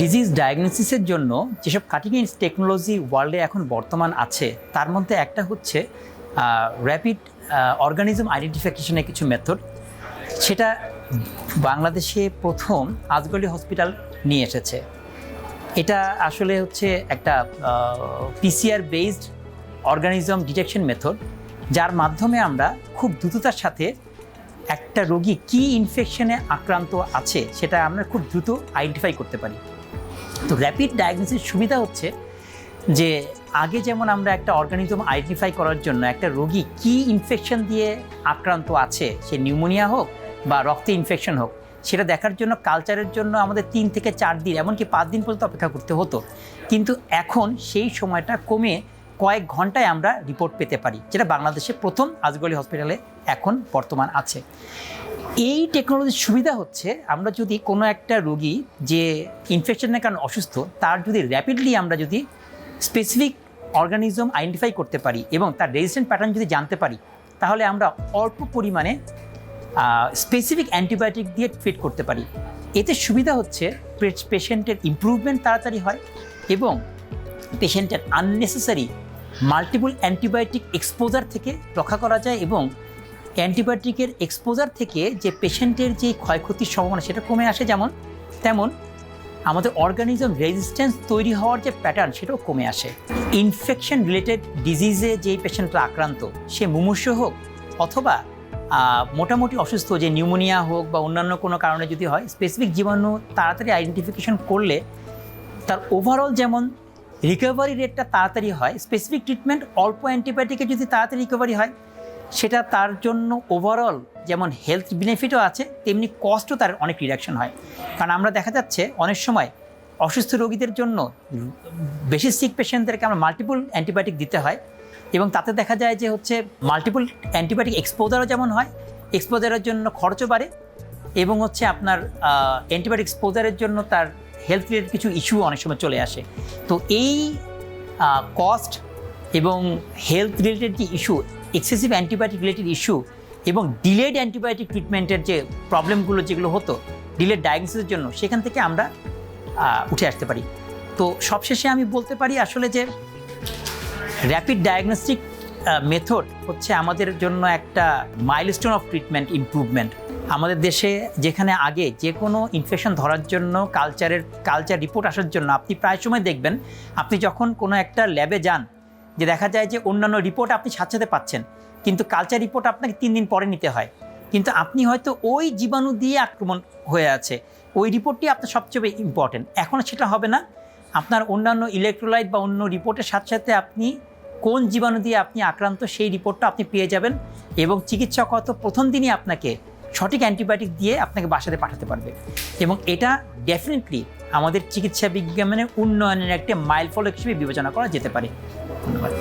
Disease ডায়াগনোসিসের জন্য যেসব cutting edge technology ওয়ার্ল্ডে এখন বর্তমান আছে, তার মধ্যে একটা হচ্ছে র্যাপিড অর্গানিজম আইডেন্টিফিকেশনের কিছু মেথড সেটা বাংলাদেশে প্রথম আজগলি হসপিটাল নিয়ে এসেছে। এটা আসলে হচ্ছে একটা PCR based organism detection method যার মাধ্যমে আমরা খুব দ্রুততার সাথে একটা রোগী কি ইনফেকশনে আক্রান্ত আছে, সেটা আমরা খুব দ্রুত আইডেন্টিফাই করতে পারি। তো র্যাপিড ডায়াগনোসিস সুবিধা হচ্ছে যে আগে যেমন আমরা একটা অর্গানিজম আইডেন্টিফাই করার জন্য একটা রোগী কি ইনফেকশন দিয়ে আক্রান্ত আছে, সে নিউমোনিয়া হোক বা রক্তে ইনফেকশন হোক, সেটা দেখার জন্য কালচারের জন্য আমাদের তিন থেকে চার দিন, এমনকি পাঁচ দিন পর্যন্ত অপেক্ষা করতে হতো। কিন্তু এখন সেই সময়টা কমে কয়েক ঘন্টায় আমরা রিপোর্ট পেতে পারি, যেটা বাংলাদেশে প্রথম আজগলি হসপিটালে এখন বর্তমান আছে। এই টেকনোলজির সুবিধা হচ্ছে, আমরা যদি কোনো একটা রোগী যে ইনফেকশনের কারণে অসুস্থ, তার যদি র্যাপিডলি আমরা যদি স্পেসিফিক অর্গানিজম আইডেন্টিফাই করতে পারি এবং তার রেজিস্ট্যান্ট প্যাটার্ন যদি জানতে পারি, তাহলে আমরা অল্প পরিমাণে স্পেসিফিক অ্যান্টিবায়োটিক দিয়ে ট্রিট করতে পারি। এতে সুবিধা হচ্ছে পেশেন্টের ইমপ্রুভমেন্ট তাড়াতাড়ি হয় এবং পেশেন্টের আননেসেসারি মাল্টিপল অ্যান্টিবায়োটিক এক্সপোজার থেকে রক্ষা করা যায় এবং অ্যান্টিবায়োটিকের এক্সপোজার থেকে যে পেশেন্টের যে ক্ষয়ক্ষতির সম্ভাবনা সেটা কমে আসে যেমন, তেমন আমাদের অর্গানিজম রেজিস্ট্যান্স তৈরি হওয়ার যে প্যাটার্ন সেটাও কমে আসে। ইনফেকশন রিলেটেড ডিজিজে যেই পেশেন্টরা আক্রান্ত, সে মুমূর্ষ হোক অথবা মোটামুটি অসুস্থ, যে নিউমোনিয়া হোক বা অন্যান্য কোনো কারণে যদি হয় স্পেসিফিক জীবাণু তাড়াতাড়ি আইডেন্টিফিকেশন করলে তার ওভারঅল যেমন রিকভারি রেটটা তাড়াতাড়ি হয় স্পেসিফিক ট্রিটমেন্ট অল্প অ্যান্টিবায়োটিকে যদি তাড়াতাড়ি রিকভারি হয় সেটা তার জন্য ওভারঅল যেমন হেলথ বেনিফিটও আছে, তেমনি কস্টও তার অনেক রিডাকশন হয়। কারণ আমরা দেখা যাচ্ছে অনেক সময় অসুস্থ রোগীদের জন্য বেশি সিক পেশেন্টদেরকে আমরা মাল্টিপল অ্যান্টিবায়োটিক দিতে হয় এবং তাতে দেখা যায় যে হচ্ছে মাল্টিপল অ্যান্টিবায়োটিক এক্সপোজারও যেমন হয় এক্সপোজারের জন্য খরচও বাড়ে এবং হচ্ছে আপনার অ্যান্টিবায়োটিক এক্সপোজারের জন্য তার হেলথ রিলেটেড কিছু ইস্যু অনেক সময় চলে আসে। তো এই কস্ট এবং হেলথ রিলেটেড যে issue excessive antibiotic related issue এবং ডিলেড অ্যান্টিবায়োটিক ট্রিটমেন্টের যে প্রবলেমগুলো যেগুলো হতো ডিলেড ডায়াগনোসিসের জন্য, সেখান থেকে আমরা উঠে আসতে পারি। তো সবশেষে আমি বলতে পারি আসলে যে র্যাপিড ডায়াগনস্টিক মেথড হচ্ছে আমাদের জন্য একটা মাইলস্টোন অফ ট্রিটমেন্ট ইমপ্রুভমেন্ট আমাদের দেশে যেখানে আগে যে কোনো ইনফেকশন ধরার জন্য কালচারের কালচার রিপোর্ট আসার জন্য আপনি প্রায় সময় দেখবেন, আপনি যখন কোনো একটা ল্যাবে যান যে দেখা যায় যে অন্যান্য রিপোর্ট আপনি সাথে সাথে পাচ্ছেন, কিন্তু কালচার রিপোর্ট আপনাকে তিন দিন পরে নিতে হয়। কিন্তু আপনি হয়তো ওই জীবাণু দিয়ে আক্রমণ হয়ে আছে, ওই রিপোর্টটি আপনার সবচেয়ে ইম্পর্টেন্ট এখন সেটা হবে না। আপনার অন্যান্য ইলেকট্রোলাইট বা অন্য রিপোর্টের সাথে সাথে আপনি কোন জীবাণু দিয়ে আপনি আক্রান্ত সেই রিপোর্টটা আপনি পেয়ে যাবেন এবং চিকিৎসক হয়তো প্রথম দিনই আপনাকে সঠিক অ্যান্টিবায়োটিক দিয়ে আপনাকে বাসাতে পাঠাতে পারবে। এবং এটা ডেফিনেটলি আমাদের চিকিৎসা বিজ্ঞানের উন্নয়নের একটি মাইল ফলক হিসেবে বিবেচনা করা যেতে পারে। ধন্যবাদ।